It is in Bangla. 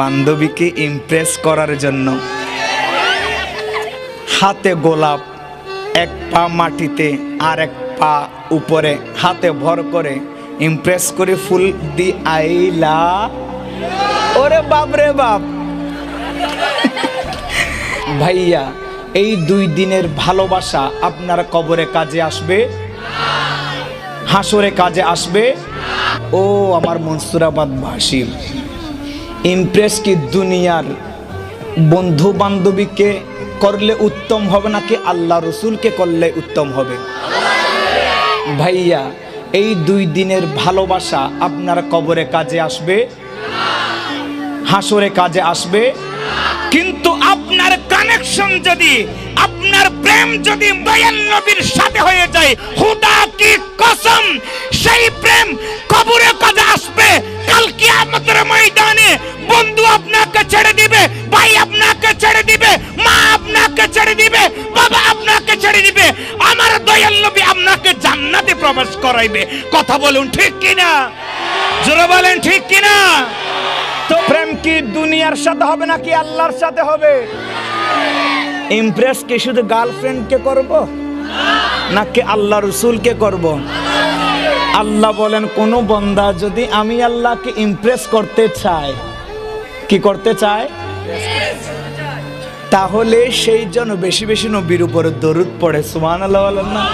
বান্ধবীকে ইমপ্রেস করার জন্য। হাতে গোলাপ, এক পা মাটিতে আর এক পা উপরে। হাতে ভর করে ইমপ্রেস করে ফুল দি আইলা। ওরে বাপ রে বাপ। ভাইয়া, এই দুই দিনের ভালোবাসা আপনার কবরে কাজে আসবে? হাসরে কাজে আসবে? ও আমার মনসুরাবাদ ভাসিম। ইমপ্রেস কি দুনিয়ার বন্ধু বান্ধবীকে করলে উত্তম হবে নাকি আল্লাহ রসুলকে করলে উত্তম হবে? ভাইয়া, এই দুই দিনের ভালোবাসা আপনার কবরে কাজে আসবে? হাসরে কাজে আসবে? কিন্তু আপনার কানেকশন যদি, আপনার প্রেম যদি নবীর সাথে হয়ে যায়, হুদা কি কসম? সেই প্রেম কবরে কিয়ামতের ময়দানে বন্ধু আপনাকে ছেড়ে দিবে, ভাই আপনাকে ছেড়ে দিবে, মা আপনাকে ছেড়ে দিবে, বাবা আপনাকে ছেড়ে দিবে, আমার দয়াল নবী আপনাকে জান্নাতে প্রবেশ করাইবে। কথা বলুন ঠিক কিনা? জোরে বলেন ঠিক কিনা? তো প্রেম কি দুনিয়ার সাথে হবে নাকি আল্লাহর সাথে হবে? ইমপ্রেস কি শুধু গার্লফ্রেন্ডকে করব? নাকি আল্লাহ রসুলকে করব? আল্লাহ বলেন, কোনো বন্দা যদি আমি আল্লাহকে ইমপ্রেস করতে চাই কি করতে চায়? তাহলে সেই জন্য বেশি বেশি নবীর উপরে দরুদ পড়ে সুমান আল্লাহ না।